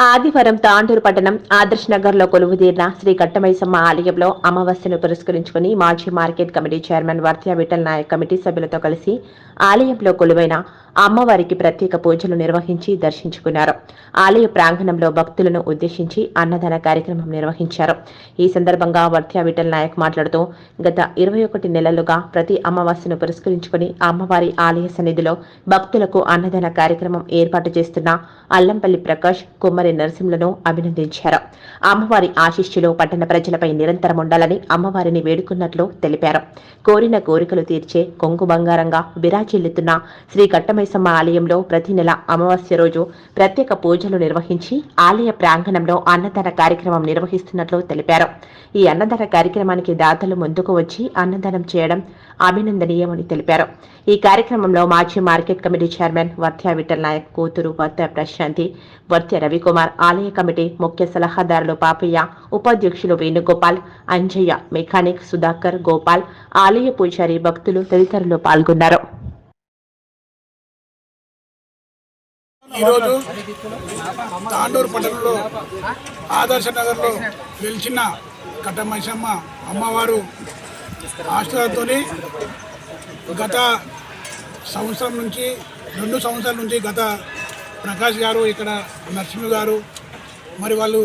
ఆదివారం తాండూరు పట్టణం ఆదర్శ్ నగర్లో కొలువుదీరిన శ్రీ కట్టమైసమ్మ ఆలయంలో అమావాస్యను పురస్కరించుకుని మాజీ market committee chairman Vartya Vithal Nayak committee సభ్యులతో కలిసి ఆలయంలో కొలువైన అమ్మవారికి ప్రత్యేక పూజలు నిర్వహించి దర్శించుకున్నారు. ఆలయ ప్రాంగణంలో భక్తులను ఉద్దేశించి అన్నదాన కార్యక్రమం నిర్వహించారు. ఈ సందర్భంగా వర్త్యా విఠల్ నాయక్ మాట్లాడుతూ గత ఇరవై ఒకటి నెలలుగా ప్రతి అమావాస్యను పురస్కరించుకుని అమ్మవారి ఆలయ సన్నిధిలో భక్తులకు అన్నదాన కార్యక్రమం ఏర్పాటు చేస్తున్న అల్లంపల్లి ప్రకాష్ కుమ్మరి నరసింహులను అభినందించారు. అమ్మవారి ఆశిష్యులు పట్టణ ప్రజలపై నిరంతరం ఉండాలని అమ్మవారిని వేడుకున్నట్లు తెలిపారు. కోరిన కోరికలు తీర్చే కొంగు బంగారంగా విరాజిల్లుతున్న శ్రీ కట్టమైసమ్మ ఆలయంలో ప్రతి నెల అమావాస్య రోజు ప్రత్యేక పూజలు నిర్వహించి ఆలయ ప్రాంగణంలో అన్నదాన కార్యక్రమం నిర్వహిస్తున్నట్లు తెలిపారు. ఈ అన్నదాన కార్యక్రమానికి దాతలు ముందుకు వచ్చి అన్నదానం చేయడం అభినందనీయమని తెలిపారు. ఈ కార్యక్రమంలో మాజీ market committee chairman Vartya Vithal Nayak కూతురు వర్త్య ప్రశాంతి వర్త్య రవికుమార్ ఆలయ కమిటీ ముఖ్య సలహాదారులు పాపయ్య ఉపాధ్యక్షులు వేణుగోపాల్ అంజయ్య మెకానిక్ సుధాకర్ గోపాల్ ఆలయ పూజారి భక్తులు తదితరులు పాల్గొన్నారు. ఈరోజు తాండూరు పట్టణంలో ఆదర్శ నగర్లో వెలిచిన కట్టమైసమ్మ అమ్మవారు ఆశ్రయంతో గత సంవత్సరం నుంచి రెండు సంవత్సరాల నుంచి గత ప్రకాష్ గారు ఇక్కడ నరసింహ గారు మరి వాళ్ళు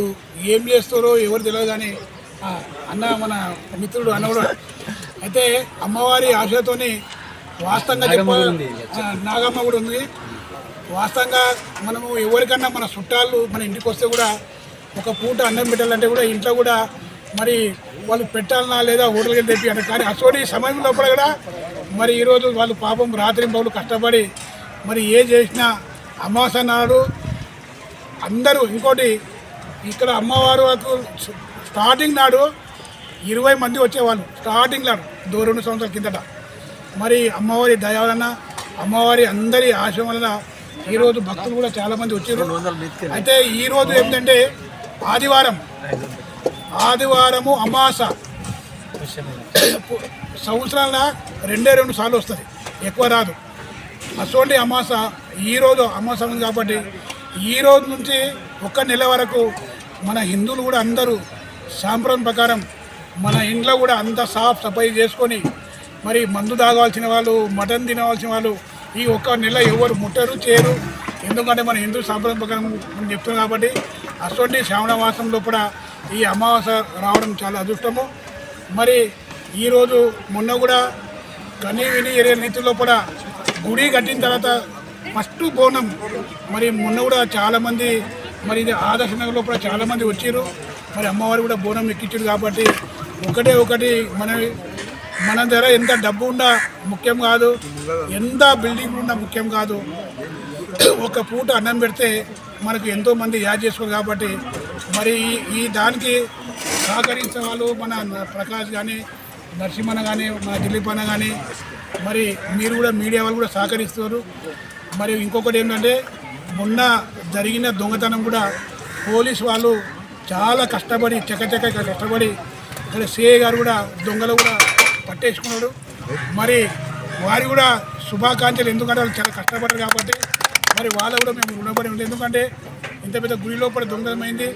ఏం చేస్తారో ఎవరు తెలియదు కానీ అన్న మన మిత్రుడు అన్న కూడా. అయితే అమ్మవారి ఆశతోని వాస్తవంగా చెప్ప నాగమ్మ కూడా ఉంది. వాస్తవంగా మనము ఎవరికన్నా మన చుట్టాలు మన ఇంటికి వస్తే కూడా ఒక పూట అన్నం పెట్టాలంటే కూడా ఇంట్లో కూడా మరి వాళ్ళు పెట్టాలన్నా లేదా హోటల్కి తెప్పి అంటే కానీ అసోటి సమయం లోపల కూడా మరి ఈరోజు వాళ్ళు పాపం రాత్రి పౌలు కష్టపడి మరి ఏ చేసినా అమావాస్య నాడు అందరూ ఇంకోటి ఇక్కడ అమ్మవారు స్టార్టింగ్ నాడు ఇరవై మంది వచ్చేవాళ్ళు. స్టార్టింగ్ నాడు దో రెండు సంవత్సరాల కిందట. మరి అమ్మవారి దయ వలన అమ్మవారి అందరి ఆశ వలన ఈరోజు భక్తులు కూడా చాలా మంది వచ్చారు అయితే ఈరోజు ఏంటంటే ఆదివారం ఆదివారము అమాస. సంవత్సరాల రెండే రెండు సార్లు వస్తుంది. ఎక్కువ రాదు. అటువంటి అమాస ఈరోజు అమాస ఉంది కాబట్టి ఈ రోజు నుంచి ఒక్క నెల వరకు మన హిందువులు కూడా అందరూ సాంప్రదాయం ప్రకారం మన ఇంట్లో కూడా అంత సాఫ్ సఫాయి చేసుకొని మరి మందు తాగవలసిన వాళ్ళు మటన్ తినవలసిన వాళ్ళు ఈ ఒక్క నెల ఎవరు ముట్టరు చేయరు. ఎందుకంటే మన హిందూ సాంప్రదాయం ప్రకారం చెప్తున్నాం కాబట్టి అటువంటి శ్రావణ మాసంలో కూడా ఈ అమావాస్య రావడం చాలా అదృష్టము. మరి ఈరోజు మొన్న కూడా కనీ విని ఎరే రీతిలో కూడా గుడి కట్టిన తర్వాత ఫస్ట్ బోనం. మరి మొన్న కూడా చాలామంది మరి ఇది ఆదర్శ నగర్లో కూడా చాలామంది వచ్చారు మరి అమ్మవారు కూడా బోనం ఎక్కించారు కాబట్టి ఒకటే ఒకటి మన మన దగ్గర ఎంత డబ్బు ఉన్నా ముఖ్యం కాదు ఎంత బిల్డింగ్ ఉన్నా ముఖ్యం కాదు. ఒక పూట అన్నం పెడితే మనకు ఎంతోమంది యాడ్ చేసుకోరు కాబట్టి మరి ఈ- ఈ దానికి సహకరించే వాళ్ళు మన ప్రకాష్ కానీ నరసింహన్న కానీ మన దిలీప్ అన్న కానీ మరి మీరు కూడా మీడియా వాళ్ళు కూడా సహకరిస్తున్నారు. మరి ఇంకొకటి ఏంటంటే మొన్న జరిగిన దొంగతనం కూడా పోలీస్ వాళ్ళు చాలా కష్టపడి చకచక కష్టపడి ఇక్కడ సిఐ గారు కూడా దొంగలు కూడా పట్టేసుకున్నాడు మరి వారి కూడా శుభాకాంక్షలు ఎందుకంటే వాళ్ళు చాలా కష్టపడ్డారు కాబట్టి మరి వాళ్ళు కూడా మేము రుణపడి ఉంది ఎందుకంటే ఇంత పెద్ద గుడి లోపల దొంగతమైంది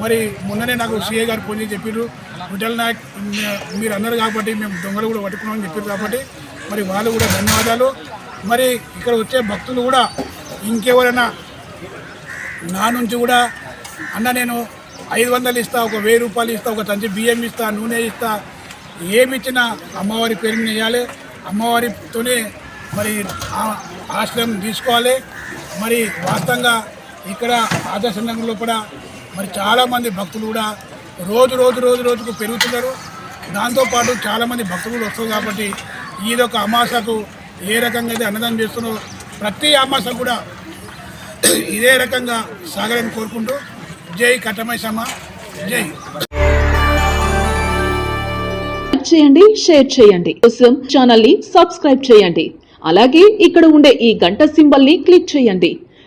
మరి మొన్ననే నాకు సిఐ గారు ఫోన్ చేసి చెప్పారు విఠల్ నాయక్ మీరు అన్నారు కాబట్టి మేము దొంగలు కూడా పట్టుకున్నామని చెప్పారు కాబట్టి మరి వాళ్ళు కూడా ధన్యవాదాలు. మరి ఇక్కడ వచ్చే భక్తులు కూడా ఇంకెవరైనా నా నుంచి కూడా అన్న నేను ఐదు వందలు ఇస్తా ఒక వెయ్యి రూపాయలు ఇస్తా ఒక తంచి బియ్యం ఇస్తా నూనె ఇస్తా ఏమి ఇచ్చినా అమ్మవారి పేరు మీద వేయాలి. అమ్మవారితోనే మరి ఆ- ఆశ్రయం తీసుకోవాలి. మరి వాస్తవంగా ఇక్కడ ఆదర్శనంలో కూడా మరి చాలామంది భక్తులు కూడా రోజు రోజు రోజు రోజుకు పెరుగుతున్నారు. దాంతోపాటు చాలామంది భక్తులు కూడా వస్తారు కాబట్టి ఈదొక అమాసకు ఏ రకంగా అయితే అన్నదానం చేస్తున్నారో ప్రతి అమాస కూడా ఇదే రకంగా సాగాలని కోరుకుంటూ జై కట్టమైసమ్మ జై. చేయండి షేర్ చేయండి. కోసం ఛానల్ని సబ్స్క్రైబ్ చేయండి. అలాగే ఇక్కడ ఉండే ఈ గంట సింబల్ని క్లిక్ చేయండి.